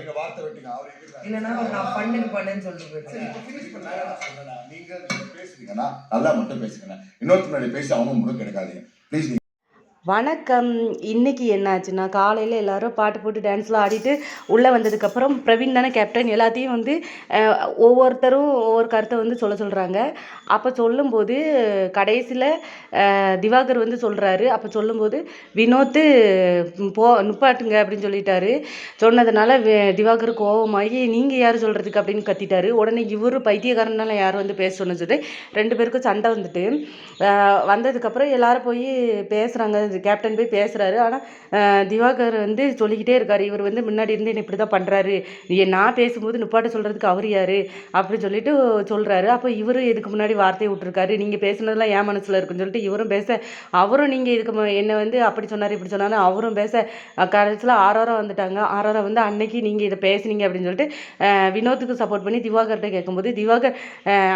நீங்க வார்த்தை விட்டீங்க. அவர் நான் பண்ணுங்க பண்ணுன்னு சொல்லி போயிட்டேன் சரி, இப்ப finish பண்ணுங்க. நான் சொன்னேனா, நீங்க பேசுனீங்கன்னா நல்லா மட்டும் பேசுங்க இன்னொருத்தர் முன்னாடி பேசி அவங்க முழுக்க எடுக்காதீங்க ப்ளீஸ் வணக்கம். இன்னைக்கு என்னாச்சுன்னா காலையில் எல்லாரும் பாட்டு போட்டு டான்ஸ்லாம் ஆடிட்டு உள்ளே வந்ததுக்கப்புறம் பிரவீன் தானே கேப்டன் எல்லாத்தையும் வந்து ஒவ்வொருத்தரும் ஒவ்வொரு கருத்தை வந்து சொல்ல சொல்கிறாங்க அப்போ சொல்லும்போது கடைசியில் திவாகர் வந்து சொல்கிறாரு அப்போ சொல்லும்போது வினோத்து போ நிப்பாட்டுங்க அப்படின்னு சொல்லிட்டாரு. சொன்னதுனால திவாகர் கோவமாகி நீங்கள் யார் சொல்கிறதுக்கு அப்படின்னு கத்திட்டாரு. உடனே இவர் பைத்தியக்காரனால யார் வந்து பேச சொன்னு சொல்லி ரெண்டு பேருக்கும் சண்டை வந்துட்டு வந்ததுக்கப்புறம் எல்லோரும் போய் பேசுகிறாங்க கேப்டன் போய் பேசுகிறாரு ஆனால் திவாகர் வந்து சொல்லிக்கிட்டே இருக்கார். இவர் வந்து முன்னாடி இருந்து என்ன இப்படி தான் பண்ணுறாரு நான் பேசும்போது நிப்பாட்ட சொல்கிறதுக்கு அவர் யார்? அப்படின்னு சொல்லிட்டு சொல்கிறாரு அப்போ இவரும் இதுக்கு முன்னாடி வார்த்தையை விட்டுருக்காரு. நீங்கள் பேசுனதெல்லாம் என் மனசில் இருக்குன்னு சொல்லிட்டு இவரும் பேச அவரும் நீங்கள் இதுக்கு என்னை என்ன வந்து அப்படி சொன்னார் இப்படி சொன்னார் அவரும் பேச கடைசியில் ஆரோரா வந்துட்டாங்க. ஆரோரா வந்து அன்னைக்கு நீங்கள் இதை பேசுனீங்க அப்படின்னு சொல்லிட்டு வினோத்துக்கு சப்போர்ட் பண்ணி திவாகர்கிட்ட கேட்கும்போது திவாகர்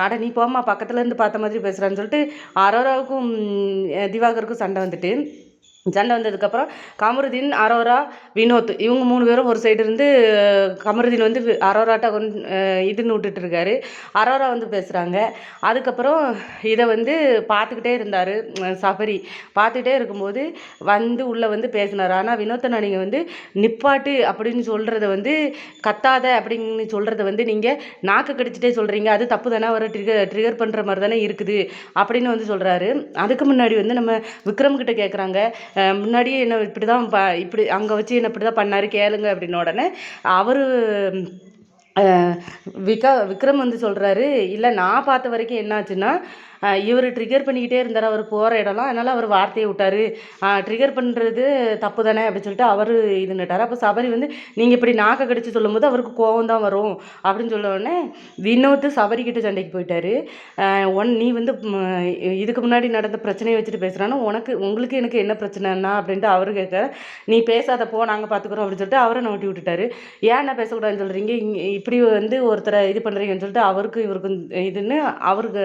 அட நீ போமா பக்கத்துலேருந்து பார்த்த மாதிரி பேசுகிறான்னு சொல்லிட்டு ஆரோராவுக்கும் திவாகருக்கும் சண்டை வந்துட்டு சண்டை வந்ததுக்கப்புறம் கமருதீன் அரோரா வினோத் இவங்க மூணு பேரும் ஒரு சைடு இருந்து கமருதீன் வந்து வி- அரோராட்ட கொண்டு இதுன்னு விட்டுட்டு இருக்காரு அரோரா வந்து பேசுகிறாங்க அதுக்கப்புறம் இதை வந்து பார்த்துக்கிட்டே இருந்தார் சபரி. பார்த்துக்கிட்டே இருக்கும்போது வந்து உள்ளே வந்து பேசினார். ஆனால் வினோத்தனா நீங்கள் வந்து நிப்பாட்டு அப்படின்னு சொல்கிறத வந்து கத்தாத அப்படின்னு சொல்கிறத வந்து நீங்கள் நாக்கு கடிச்சிட்டே சொல்கிறீங்க அது தப்பு தானே அவரை ட்ரிகர் ட்ரிகர் பண்ணுற மாதிரி தானே இருக்குது அப்படின்னு வந்து சொல்கிறாரு அதுக்கு முன்னாடி வந்து நம்ம விக்ரம் கிட்ட கேட்குறாங்க முன்னாடியே என்ன இப்படி தான் ப இப்படி அங்கே வச்சு என்ன இப்படி தான் பண்ணாரு கேளுங்க அப்படின்னு உடனே அவர் விகா விக்ரம் வந்து சொல்கிறாரு இல்லை நான் பார்த்த வரைக்கும் என்னாச்சுன்னா இவர் ட்ரிகர் பண்ணிக்கிட்டே இருந்தார். அவர் போகிற இடம்லாம். அதனால் அவர் வார்த்தையை விட்டார். ட்ரிகர் பண்ணுறது தப்பு தானே அப்படின்னு சொல்லிட்டு அவர் இது அப்போ சபரி வந்து நீங்கள் இப்படி நாக்க கடிச்சு சொல்லும்போது அவருக்கு கோவம் தான் வரும். அப்படின்னு சொல்ல உடனே சபரிக்கிட்ட சபரி கிட்ட சண்டைக்கு போயிட்டார். ஒன் நீ வந்து இதுக்கு முன்னாடி நடந்த பிரச்சனையை வச்சுட்டு பேசுகிறான்னா உனக்கு உங்களுக்கு எனக்கு என்ன பிரச்சனைன்னா? அப்படின்ட்டு அவரு கேட்க நீ பேசாதப்போ நாங்கள் பார்த்துக்குறோம் அப்படின்னு சொல்லிட்டு அவரை நோட்டி விட்டுட்டாரு. ஏன் என்ன பேசக்கூடாதுன்னு சொல்கிறீங்க இப்படி வந்து ஒருத்தரை இது பண்ணுறீங்கன்னு சொல்லிட்டு அவருக்கு இவருக்கு இதுன்னு அவருக்கு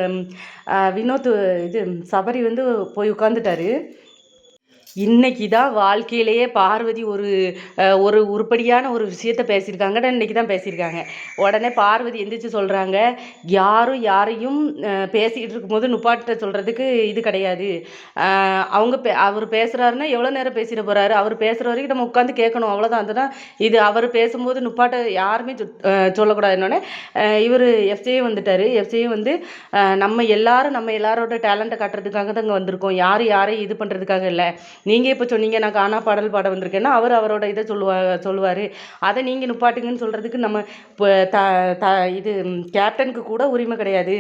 வினோத் இது சபரி வந்து போய் உட்காந்துட்டாரு இன்னைக்கு தான் வாழ்க்கையிலேயே பார்வதி ஒரு ஒரு உருப்படியான ஒரு விஷயத்த பேசியிருக்காங்க. இன்னைக்கு தான் பேசியிருக்காங்க. உடனே பார்வதி எந்திரிச்சு சொல்கிறாங்க யாரும் யாரையும் பேசிக்கிட்டு இருக்கும்போது நுப்பாட்ட சொல்கிறதுக்கு இது கிடையாது. அவங்க பே அவர் பேசுகிறாருன்னா எவ்வளோ நேரம் பேசிட போகிறாரு அவர் பேசுகிற வரைக்கும் நம்ம உட்காந்து கேட்கணும். அவ்வளோதான் அதுதான் இது அவர் பேசும்போது நுப்பாட்ட யாருமே சொ- அஹ், சொல்லக்கூடாதுன்னொடனே இவர் எஃப்சியும் வந்துட்டார். எஃப்சியும் வந்து நம்ம எல்லாரும் நம்ம எல்லாரோட டேலண்ட்டை காட்டுறதுக்காக தான் இங்கே வந்திருக்கோம். யார் யாரையும் இது பண்ணுறதுக்காக இல்லை. நீங்கள் இப்போ சொன்னீங்க நான் காணா பாடல் பாட வந்திருக்கேன்னா அவர் அவரோட இதை சொல்லுவா சொல்லுவார். அதை நீங்கள் நிப்பாட்டுங்கன்னு சொல்கிறதுக்கு நம்ம இப்போ த த இது கேப்டனுக்கு கூட உரிமை கிடையாது.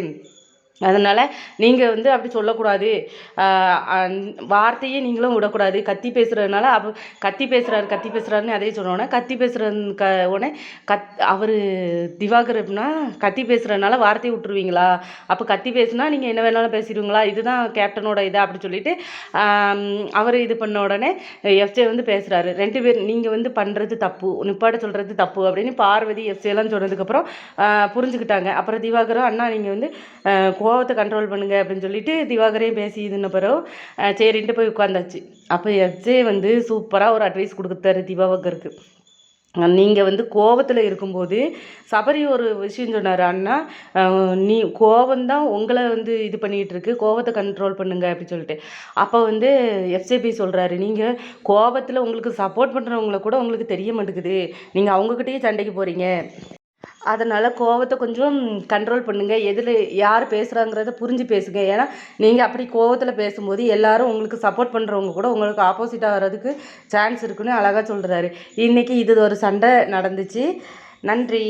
அதனால் நீங்கள் வந்து அப்படி சொல்லக்கூடாது. வார்த்தையே நீங்களும் விடக்கூடாது. கத்தி பேசுகிறதுனால அப்போ கத்தி பேசுகிறாரு கத்தி பேசுகிறாருன்னு அதே சொன்னோன்னே கத்தி பேசுகிறது க உடனே கத் அவர் திவாகர் அப்படின்னா கத்தி பேசுகிறதுனால வார்த்தையை விட்டுருவீங்களா? அப்போ கத்தி பேசுனா நீங்கள் என்ன வேணாலும் பேசிடுவீங்களா? இதுதான் கேப்டனோட இதை அப்படி சொல்லிட்டு அவர் இது பண்ண உடனே எஃப்ஜே வந்து பேசுகிறாரு ரெண்டு பேர் நீங்கள் வந்து பண்ணுறது தப்பு நிப்பாட சொல்கிறது தப்பு அப்படின்னு பார்வதி எஃப்ஜேலாம் சொன்னதுக்கப்புறம் புரிஞ்சுக்கிட்டாங்க. அப்புறம் திவாகரும் அண்ணா நீங்கள் வந்து கோவத்தை கண்ட்ரோல் பண்ணுங்க அப்படின்னு சொல்லிட்டு திவாகரையும் பேசி இதுன பிறகு சரின்ட்டு போய் உட்காந்தாச்சு. அப்போ எஃப்ஜே வந்து சூப்பராக ஒரு அட்வைஸ் கொடுத்தாரு திவாகருக்கு. நீங்கள் வந்து கோவத்தில் இருக்கும்போது சபரி ஒரு விஷயம் சொன்னார் அண்ணா நீ கோபந்தான் உங்களை வந்து இது பண்ணிகிட்டு இருக்கு கோவத்தை கண்ட்ரோல் பண்ணுங்க அப்படின்னு சொல்லிட்டு. அப்போ வந்து எஃப்சிபி சொல்கிறாரு நீங்கள் கோவத்தில் உங்களுக்கு சப்போர்ட் பண்ணுறவங்கள கூட உங்களுக்கு தெரிய மாட்டேங்குது. நீங்கள் அவங்கக்கிட்டயே சண்டைக்கு போகிறீங்க அதனால் கோவத்தை கொஞ்சம் கண்ட்ரோல் பண்ணுங்கள் எதில் யார் பேசுகிறாங்கிறத புரிஞ்சு பேசுங்க. ஏன்னா நீங்கள் அப்படி கோவத்தில் பேசும்போது எல்லாரும் உங்களுக்கு சப்போர்ட் பண்ணுறவங்க கூட உங்களுக்கு ஆப்போசிட்டாக வர்றதுக்கு சான்ஸ் இருக்குன்னு அழகாக சொல்கிறாரு இன்றைக்கி இது ஒரு சண்டை நடந்துச்சு. நன்றி.